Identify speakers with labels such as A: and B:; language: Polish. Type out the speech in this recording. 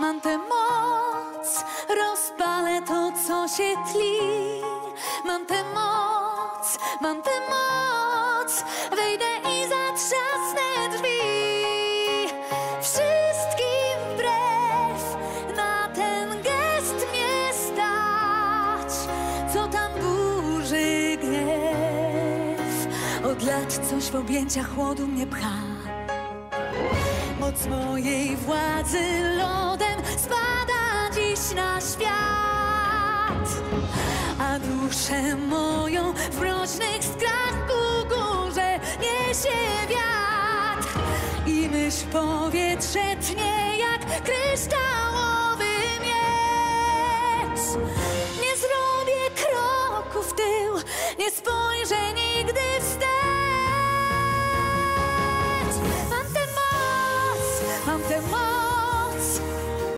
A: Mam tę moc, rozpalę to, co się tli. Mam tę moc, mam tę moc, wejdę i zatrzasnę drzwi. Wszystkim wbrew, na ten gest mnie stać, co tam burzy gniew. Od lat coś w objęciach chłodu mnie pcha. Moc mojej władzy lodem na świat, a duszę moją w mrocznych skrach ku górze niesie wiatr. I myśl powietrze tnie jak kryształowy miecz. Nie zrobię kroku w tył, nie spojrzę nigdy wstecz. Mam tę moc, mam tę moc.